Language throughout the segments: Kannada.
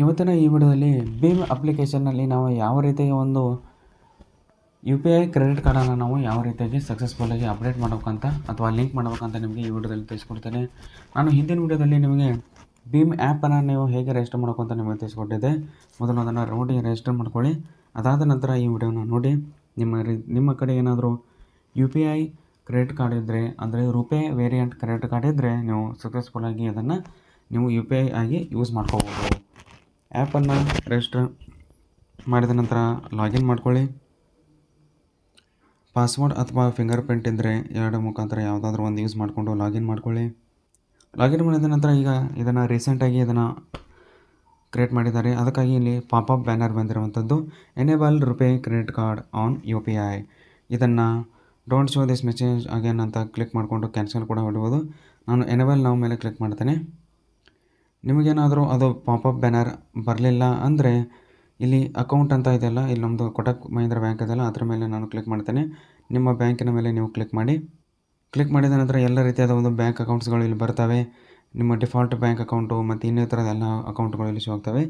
ಇವತ್ತಿನ ಈ ವಿಡಿಯೋದಲ್ಲಿ ಭೀಮ್ ಅಪ್ಲಿಕೇಶನ್ನಲ್ಲಿ ನಾವು ಯಾವ ರೀತಿಯ ಒಂದು ಯು ಪಿ ಐ ಕ್ರೆಡಿಟ್ ಕಾರ್ಡನ್ನು ನಾವು ಯಾವ ರೀತಿಯಾಗಿ ಸಕ್ಸಸ್ಫುಲ್ಲಾಗಿ ಅಪ್ಡೇಟ್ ಮಾಡಬೇಕಂತ ಅಥವಾ ಲಿಂಕ್ ಮಾಡಬೇಕಂತ ನಿಮಗೆ ಈ ವಿಡಿಯೋದಲ್ಲಿ ತಿಳಿಸ್ಕೊಡ್ತೇನೆ. ನಾನು ಹಿಂದಿನ ವಿಡಿಯೋದಲ್ಲಿ ನಿಮಗೆ ಭೀಮ್ ಆ್ಯಪನ್ನು ನೀವು ಹೇಗೆ ರಿಜಿಸ್ಟರ್ ಅಂತ ನಿಮಗೆ ತಿಳಿಸ್ಕೊಟ್ಟಿದ್ದೆ. ಮೊದಲು ಅದನ್ನು ರೋಡಿ ರಿಜಿಸ್ಟರ್ ಮಾಡ್ಕೊಳ್ಳಿ. ಅದಾದ ನಂತರ ಈ ವಿಡಿಯೋನ ನೋಡಿ. ನಿಮ್ಮ ನಿಮ್ಮ ಕಡೆ ಏನಾದರೂ U P I credit card ಇದ್ದರೆ ಅಂದರೆ ರುಪೇ ವೇರಿಯಂಟ್ ಕ್ರೆಡಿಟ್ ಕಾರ್ಡ್ ಇದ್ದರೆ ನೀವು ಸಕ್ಸಸ್ಫುಲ್ಲಾಗಿ ಅದನ್ನು ನೀವು ಯು ಪಿ ಐ ಆಗಿ ಯೂಸ್ ಮಾಡ್ಕೋಬೋದು. ಆ್ಯಪನ್ನು ರಿಜಿಸ್ಟರ್ ಮಾಡಿದ ನಂತರ ಲಾಗಿನ್ ಮಾಡ್ಕೊಳ್ಳಿ. ಪಾಸ್ವರ್ಡ್ ಅಥವಾ ಫಿಂಗರ್ ಪ್ರಿಂಟ್ ಇದ್ದರೆ ಎರಡು ಮುಖಾಂತರ ಯಾವುದಾದ್ರೂ ಒಂದು ಯೂಸ್ ಮಾಡಿಕೊಂಡು ಲಾಗಿನ್ ಮಾಡ್ಕೊಳ್ಳಿ. ಲಾಗಿನ್ ಮಾಡಿದ ನಂತರ ಈಗ ಇದನ್ನು ರೀಸೆಂಟಾಗಿ ಇದನ್ನು ಕ್ರಿಯೇಟ್ ಮಾಡಿದ್ದಾರೆ. ಅದಕ್ಕಾಗಿ ಇಲ್ಲಿ ಪಾಪಪ್ ಬ್ಯಾನರ್ ಬಂದಿರುವಂಥದ್ದು. Enable RuPay credit card on U P I ಇದನ್ನು don't show this message again ಅಂತ ಕ್ಲಿಕ್ ಮಾಡಿಕೊಂಡು ಕ್ಯಾನ್ಸಲ್ ಕೂಡ ಹೊಡ್ಬೋದು ನಾನು ಎನೇಬಲ್ ನಾವು ಮೇಲೆ ಕ್ಲಿಕ್ ಮಾಡ್ತೇನೆ. ನಿಮಗೇನಾದರೂ ಅದು ಪಾಪಪ್ ಬ್ಯಾನರ್ ಬರಲಿಲ್ಲ ಅಂದರೆ ಇಲ್ಲಿ ಅಕೌಂಟ್ ಅಂತ ಇದೆಯಲ್ಲ ಇಲ್ಲಿ ನಮ್ಮದು ಕೊಟಕ್ ಮಹೀಂದ್ರ ಬ್ಯಾಂಕ್ ಇದೆಯಲ್ಲ ಅದ್ರ ಮೇಲೆ ನಾನು ಕ್ಲಿಕ್ ಮಾಡ್ತೇನೆ. ನಿಮ್ಮ ಬ್ಯಾಂಕಿನ ಮೇಲೆ ನೀವು ಕ್ಲಿಕ್ ಮಾಡಿ. ಕ್ಲಿಕ್ ಮಾಡಿದ ನಂತರ ಎಲ್ಲ ರೀತಿಯಾದ ಒಂದು ಬ್ಯಾಂಕ್ ಅಕೌಂಟ್ಸ್ಗಳು ಇಲ್ಲಿ ಬರ್ತವೆ. ನಿಮ್ಮ ಡಿಫಾಲ್ಟ್ ಬ್ಯಾಂಕ್ ಅಕೌಂಟು ಮತ್ತು ಇನ್ನಿತರದ ಎಲ್ಲ ಅಕೌಂಟ್ಗಳು ಇಲ್ಲಿ ಶೋ ಆಗ್ತವೆ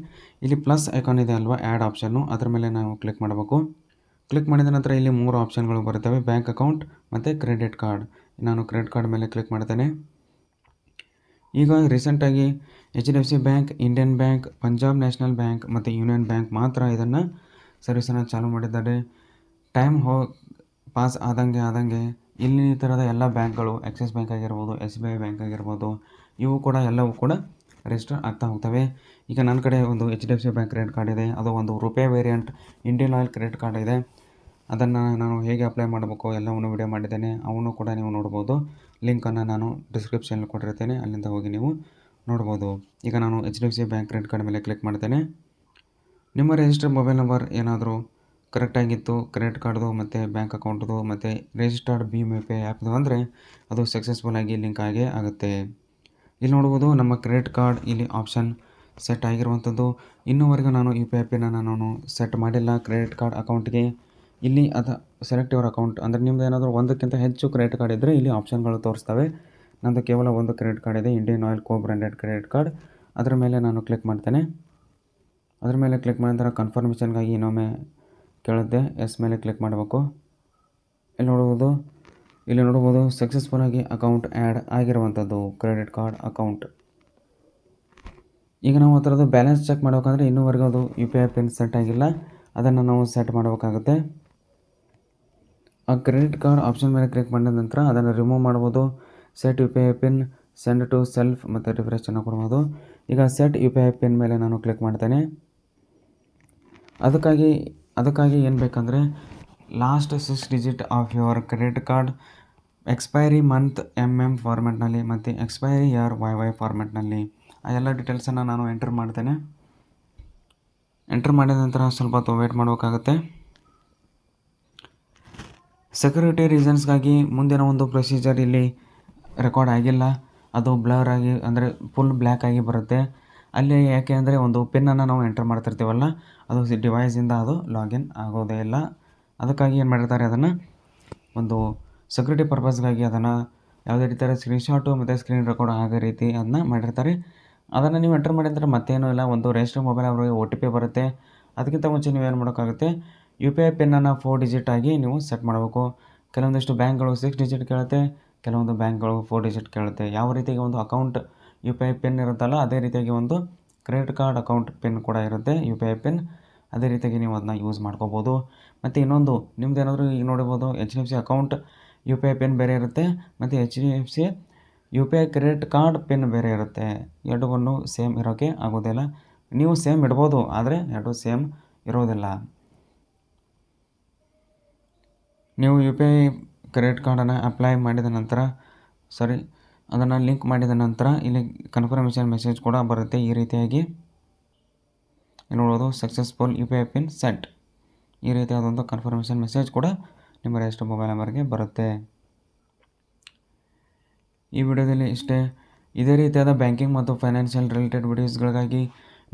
ಇಲ್ಲಿ ಪ್ಲಸ್ ಐಕಾನ್ ಇದೆ ಅಲ್ವಾ ಆ್ಯಡ್ ಆಪ್ಷನ್ನು ಅದರ ಮೇಲೆ ನಾವು ಕ್ಲಿಕ್ ಮಾಡಬೇಕು. ಕ್ಲಿಕ್ ಮಾಡಿದ ನಂತರ ಇಲ್ಲಿ ಮೂರು ಆಪ್ಷನ್ಗಳು ಬರ್ತವೆ ಬ್ಯಾಂಕ್ ಅಕೌಂಟ್ ಮತ್ತು ಕ್ರೆಡಿಟ್ ಕಾರ್ಡ್ ನಾನು ಕ್ರೆಡಿಟ್ ಕಾರ್ಡ್ ಮೇಲೆ ಕ್ಲಿಕ್ ಮಾಡ್ತೇನೆ. ಈಗ ರೀಸೆಂಟಾಗಿ H D F C bank Indian bank Punjab national bank ಮತ್ತು ಯೂನಿಯನ್ ಬ್ಯಾಂಕ್ ಮಾತ್ರ ಇದನ್ನು ಸರ್ವಿಸನ್ನು ಚಾಲೂ ಮಾಡಿದ್ದಾರೆ. ಟೈಮ್ ಹೋ ಪಾಸ್ ಆದಂಗೆ ಆದಂಗೆ ಇಲ್ಲಿ ಈ ಥರದ ಎಲ್ಲ ಬ್ಯಾಂಕ್ಗಳು ಆಕ್ಸಿಸ್ ಬ್ಯಾಂಕ್ ಆಗಿರ್ಬೋದು ಎಸ್ ಬಿ ಐ ಬ್ಯಾಂಕ್ ಆಗಿರ್ಬೋದು, ಇವು ಕೂಡ ಎಲ್ಲವೂ ಕೂಡ ರಿಜಿಸ್ಟರ್ ಆಗ್ತಾ ಹೋಗ್ತವೆ. ಈಗ ನನ್ನ ಕಡೆ ಒಂದು H D F C bank credit card ಇದೆ. ಅದು ಒಂದು RuPay variant Indian oil credit card ಇದೆ. ಅದನ್ನು ನಾನು ಹೇಗೆ ಅಪ್ಲೈ ಮಾಡಬೇಕು ಎಲ್ಲವನ್ನು ವಿಡಿಯೋ ಮಾಡಿದ್ದೇನೆ ಅವನು ಕೂಡ ನೀವು ನೋಡ್ಬೋದು. ಲಿಂಕನ್ನು ನಾನು ಡಿಸ್ಕ್ರಿಪ್ಷನಲ್ಲಿ ಕೊಟ್ಟಿರ್ತೇನೆ, ಅಲ್ಲಿಂದ ಹೋಗಿ ನೀವು ನೋಡ್ಬೋದು. ಈಗ ನಾನು H D F C bank credit card ಮೇಲೆ ಕ್ಲಿಕ್ ಮಾಡ್ತೇನೆ. ನಿಮ್ಮ ರಿಜಿಸ್ಟರ್ ಮೊಬೈಲ್ ನಂಬರ್ ಏನಾದರೂ ಕರೆಕ್ಟಾಗಿತ್ತು ಕ್ರೆಡಿಟ್ ಕಾರ್ಡ್ದು ಮತ್ತು ಬ್ಯಾಂಕ್ ಅಕೌಂಟ್ದು ಮತ್ತು ರಿಜಿಸ್ಟರ್ಡ್ ಬಿ ಯು ಪಿ ಆ್ಯಪ್ದು ಅಂದರೆ ಅದು ಸಕ್ಸಸ್ಫುಲ್ಲಾಗಿ ಲಿಂಕ್ ಆಗೇ ಆಗುತ್ತೆ. ಇಲ್ಲಿ ನೋಡ್ಬೋದು, ನಮ್ಮ ಕ್ರೆಡಿಟ್ ಕಾರ್ಡ್ ಇಲ್ಲಿ ಆಪ್ಷನ್ ಸೆಟ್ ಆಗಿರುವಂಥದ್ದು. ಇನ್ನೂವರೆಗೂ ನಾನು ಯು ಪಿ ಐ ಪಿನ ನಾನು ಸೆಟ್ ಮಾಡಿಲ್ಲ ಕ್ರೆಡಿಟ್ ಕಾರ್ಡ್ ಅಕೌಂಟ್ಗೆ ಇಲ್ಲಿ ಅದು ಸೆಲೆಕ್ಟ್ ಯುವರ್ ಅಕೌಂಟ್ ಅಂದರೆ ನಿಮ್ಮದು ಏನಾದರೂ ಒಂದಕ್ಕಿಂತ ಹೆಚ್ಚು ಕ್ರೆಡಿಟ್ ಕಾರ್ಡ್ ಇದ್ದರೆ ಇಲ್ಲಿ ಆಪ್ಷನ್ಗಳು ತೋರಿಸ್ತವೆ. ನಂದು ಕೇವಲ ಒಂದು ಕ್ರೆಡಿಟ್ ಕಾರ್ಡ್ ಇದೆ Indian oil co branded credit card ಅದರ ಮೇಲೆ ನಾನು ಕ್ಲಿಕ್ ಮಾಡ್ತೇನೆ. ಅದರ ಮೇಲೆ ಕ್ಲಿಕ್ ಮಾಡಿದ ಕನ್ಫರ್ಮೇಷನ್ಗಾಗಿ ಇನ್ನೊಮ್ಮೆ ಕೇಳುತ್ತೆ. ಎಸ್ ಮೇಲೆ ಕ್ಲಿಕ್ ಮಾಡಬೇಕು. ಇಲ್ಲಿ ನೋಡುವುದು ಇಲ್ಲಿ ನೋಡ್ಬೋದು ಸಕ್ಸಸ್ಫುಲ್ಲಾಗಿ ಅಕೌಂಟ್ ಆ್ಯಡ್ ಆಗಿರುವಂಥದ್ದು ಕ್ರೆಡಿಟ್ ಕಾರ್ಡ್ ಅಕೌಂಟ್ ಈಗ ನಾವು ಅದರದ್ದು ಬ್ಯಾಲೆನ್ಸ್ ಚೆಕ್ ಮಾಡಬೇಕಂದ್ರೆ ಇನ್ನೂವರೆಗೂ ಅದು U P I pin set ಆಗಿಲ್ಲ. ಅದನ್ನು ನಾವು ಸೆಟ್ ಮಾಡಬೇಕಾಗುತ್ತೆ. ಆ ಕ್ರೆಡಿಟ್ ಕಾರ್ಡ್ ಆಪ್ಷನ್ ಮೇಲೆ ಕ್ಲಿಕ್ ಮಾಡಿದ ನಂತರ ಅದನ್ನು ರಿಮೂವ್ ಮಾಡ್ಬೋದು. Set U P I pin, send to self ಮತ್ತು ರಿಫ್ರೆಶ್ ಅನ್ನು ಕೊಡ್ಬೋದು. ಈಗ set U P I pin ಮೇಲೆ ನಾನು ಕ್ಲಿಕ್ ಮಾಡ್ತೇನೆ. ಅದಕ್ಕಾಗಿ ಅದಕ್ಕಾಗಿ ಏನು ಬೇಕಂದರೆ last six digit of your credit card expiry month M M ಫಾರ್ಮೆಟ್ನಲ್ಲಿ ಮತ್ತು ಎಕ್ಸ್ಪೈರಿ ಇಯರ್ ವೈ ವೈ ಫಾರ್ಮೆಟ್ನಲ್ಲಿ ಆ ಎಲ್ಲ ಡೀಟೇಲ್ಸನ್ನು ನಾನು ಎಂಟರ್ ಮಾಡ್ತೇನೆ. ಎಂಟರ್ ಮಾಡಿದ ನಂತರ ಸ್ವಲ್ಪ ಹೊತ್ತು ವೇಟ್ ಮಾಡಬೇಕಾಗುತ್ತೆ. ಸೆಕ್ಯೂರಿಟಿ ರೀಸನ್ಸ್ಗಾಗಿ ಮುಂದಿನ ಒಂದು ಪ್ರೊಸೀಜರ್ ಇಲ್ಲಿ ರೆಕಾರ್ಡ್ ಆಗಿಲ್ಲ. ಅದು ಬ್ಲರ್ ಆಗಿ ಅಂದರೆ ಫುಲ್ ಬ್ಲ್ಯಾಕ್ ಆಗಿ ಬರುತ್ತೆ. ಅಲ್ಲಿ ಯಾಕೆ ಅಂದರೆ ಒಂದು ಪಿನ್ನನ್ನು ನಾವು ಎಂಟರ್ ಮಾಡ್ತಿರ್ತೀವಲ್ಲ, ಅದು ಡಿವೈಸಿಂದ ಅದು ಲಾಗಿನ್ ಆಗೋದೇ ಇಲ್ಲ. ಅದಕ್ಕಾಗಿ ಏನು ಮಾಡಿರ್ತಾರೆ ಅದನ್ನು ಒಂದು ಸೆಕ್ಯೂರಿಟಿ ಪರ್ಪಸ್ಗಾಗಿ ಅದನ್ನು ಯಾವುದೇ ರೀತಿಯ ಸ್ಕ್ರೀನ್ಶಾಟು ಮತ್ತು ಸ್ಕ್ರೀನ್ ರೆಕಾರ್ಡ್ ಆಗೋ ರೀತಿ ಅದನ್ನ ಮಾಡಿರ್ತಾರೆ. ಅದನ್ನು ನೀವು ಎಂಟರ್ ಮಾಡಿದ್ರೆ ಮತ್ತೇನೂ ಇಲ್ಲ. ಒಂದು ರಿಜಿಸ್ಟರ್ ಮೊಬೈಲ್ ಅವರಿಗೆ ಒ ಟಿ ಪಿ ಬರುತ್ತೆ. ಅದಕ್ಕಿಂತ ಮುಂಚೆ ನೀವು ಏನು ಮಾಡೋಕ್ಕಾಗುತ್ತೆ? ಯು ಪಿ ಐ ಪಿನ್ನನ್ನು ಫೋರ್ ಡಿಜಿಟ್ ಆಗಿ ನೀವು ಸೆಟ್ ಮಾಡಬೇಕು. ಕೆಲವೊಂದಿಷ್ಟು ಬ್ಯಾಂಕ್ಗಳು ಸಿಕ್ಸ್ ಡಿಜಿಟ್ ಕೇಳುತ್ತೆ, ಕೆಲವೊಂದು ಬ್ಯಾಂಕ್ಗಳು ಫೋರ್ ಡಿಜಿಟ್ ಕೇಳುತ್ತೆ. ಯಾವ ರೀತಿಯಾಗಿ ಒಂದು account U P I pin ಇರುತ್ತಲ್ಲ, ಅದೇ ರೀತಿಯಾಗಿ ಒಂದು ಕ್ರೆಡಿಟ್ ಕಾರ್ಡ್ ಅಕೌಂಟ್ ಪಿನ್ ಕೂಡ ಇರುತ್ತೆ ಯು ಪಿ ಐ ಪಿನ್. ಅದೇ ರೀತಿಯಾಗಿ ನೀವು ಅದನ್ನ ಯೂಸ್ ಮಾಡ್ಕೋಬೋದು. ಮತ್ತು ಇನ್ನೊಂದು, ನಿಮ್ದು ಏನಾದರೂ ಈಗ ನೋಡ್ಬೋದು H D F C account U P I pin ಬೇರೆ ಇರುತ್ತೆ, ಮತ್ತು H D F C U P I credit card pin ಬೇರೆ ಇರುತ್ತೆ. ಎರಡೂ ಸೇಮ್ ಇರೋಕ್ಕೆ ಆಗೋದಿಲ್ಲ. ನೀವು ಸೇಮ್ ಇಡ್ಬೋದು, ಆದರೆ ಎರಡು ಸೇಮ್ ಇರೋದಿಲ್ಲ. ನೀವು ಯು ಪಿ ಐ ಕ್ರೆಡಿಟ್ ಕಾರ್ಡನ್ನು ಅಪ್ಲೈ ಮಾಡಿದ ನಂತರ ಸಾರಿ ಅದನ್ನು ಲಿಂಕ್ ಮಾಡಿದ ನಂತರ ಇಲ್ಲಿ ಕನ್ಫರ್ಮೇಷನ್ ಮೆಸೇಜ್ ಕೂಡ ಬರುತ್ತೆ ಈ ರೀತಿಯಾಗಿ. ನೋಡೋದು successful U P I pin set ಈ ರೀತಿಯಾದಂಥ ಕನ್ಫರ್ಮೇಷನ್ ಮೆಸೇಜ್ ಕೂಡ ನಿಮ್ಮ ರಿಜಿಸ್ಟರ್ ಮೊಬೈಲ್ ನಂಬರ್ಗೆ ಬರುತ್ತೆ. ಈ ವಿಡಿಯೋದಲ್ಲಿ ಇಷ್ಟೇ. ಇದೇ ರೀತಿಯಾದ ಬ್ಯಾಂಕಿಂಗ್ ಮತ್ತು ಫೈನಾನ್ಷಿಯಲ್ ರಿಲೇಟೆಡ್ ವಿಡಿಯೋಸ್ಗಳಿಗಾಗಿ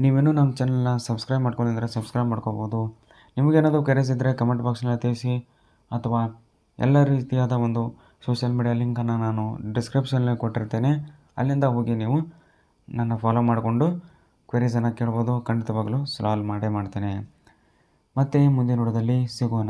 ನೀವೇನು ನಮ್ಮ ಚಾನಲ್ನ ಸಬ್ಸ್ಕ್ರೈಬ್ ಮಾಡ್ಕೊಂಡಿದ್ರೆ ಸಬ್ಸ್ಕ್ರೈಬ್ ಮಾಡ್ಕೋಬೋದು. ನಿಮಗೇನಾದರೂ ಕರೆಸ್ ಇದ್ದರೆ ಕಮೆಂಟ್ ಬಾಕ್ಸ್ನಲ್ಲಿ ತಿಳಿಸಿ. ಅಥವಾ ಎಲ್ಲ ರೀತಿಯಾದ ಒಂದು ಸೋಷಿಯಲ್ ಮೀಡಿಯಾ ಲಿಂಕನ್ನು ನಾನು ಡಿಸ್ಕ್ರಿಪ್ಷನಲ್ಲಿ ಕೊಟ್ಟಿರ್ತೇನೆ. ಅಲ್ಲಿಂದ ಹೋಗಿ ನೀವು ನನ್ನ ಫಾಲೋ ಮಾಡಿಕೊಂಡು ಕ್ವೆರೀಸನ್ನು ಕೇಳ್ಬೋದು, ಖಂಡಿತವಾಗಲೂ ಸಾಲ್ವ್ ಮಾಡೇ ಮಾಡ್ತೇನೆ. ಮತ್ತೆ ಮುಂದಿನ ವಿಡಿಯೋದಲ್ಲಿ ಸಿಗೋಣ.